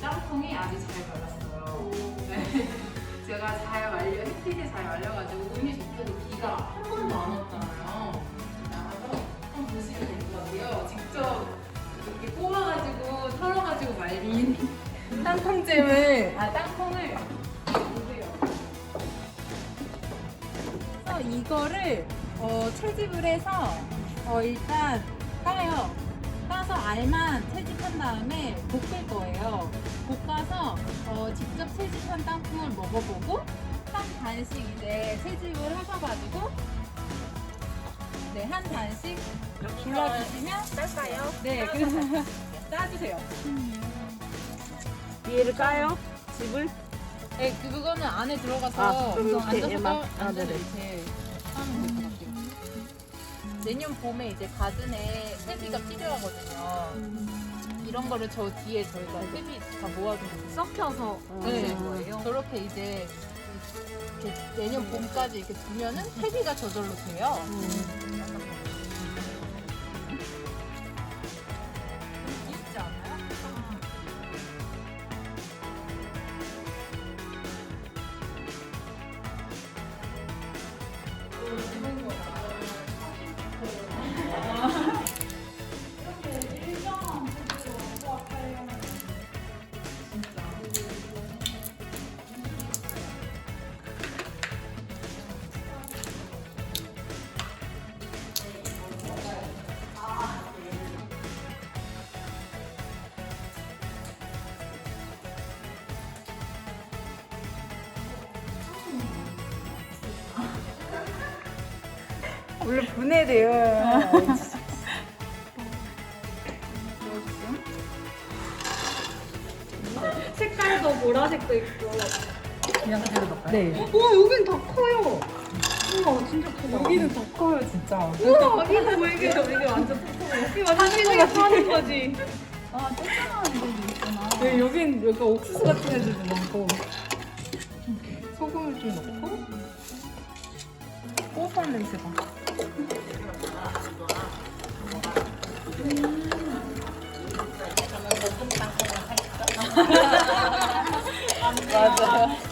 땅콩이 아주 잘 발랐어요. 네. 제가 잘 말려, 햇빛에 잘 말려가지고 운이 좋게도 비가 한 번도 안 왔잖아요. 그래서 한번 보시면 될것 같아요. 직접 이렇게 뽑아가지고 털어가지고 말린 땅콩잼을, 아, 땅콩을 이거를 어, 채집을 해서 어, 일단 따요. 알만 채집한 다음에 볶을 거예요. 볶아서 어, 직접 채집한 땅콩을 먹어보고 한 단씩 이제 채집을 하셔가지고 네, 한 단씩 골라주시면 딸까요? 네, 그래서 따주세요. 위에를 까요? 집을? 네, 그거는 안에 들어가서 아, 그럼 이렇게 떠- 아, 앉아서 네네. 이렇게 하면 될것 같아요. 내년 봄에 이제 가든에 퇴비가 필요하거든요. 이런 거를 저 뒤에 저희가 퇴비 다 모아두고 썩혀서 네. 네. 거예요. 저렇게 이제 이렇게 내년 봄까지 이렇게 두면은 퇴비가 저절로 돼요. 귀 원래 분해돼요. 색깔도 보라색도 있고. 그냥 그대로 넣을까요? 네. 와 여긴 다 커요. 우와 진짜 크다. 여기는 더 커요, 진짜. 우와 이거 왜 이게 이게 완전 통통해. 이게 완전 신기가 사는 거지. 아, 조그마한 애들도 있구나. 네, 여긴 여기 옥수수 같은 애들도 많고. 소금을 좀 넣고. 고소한 냄새가. 맞아요.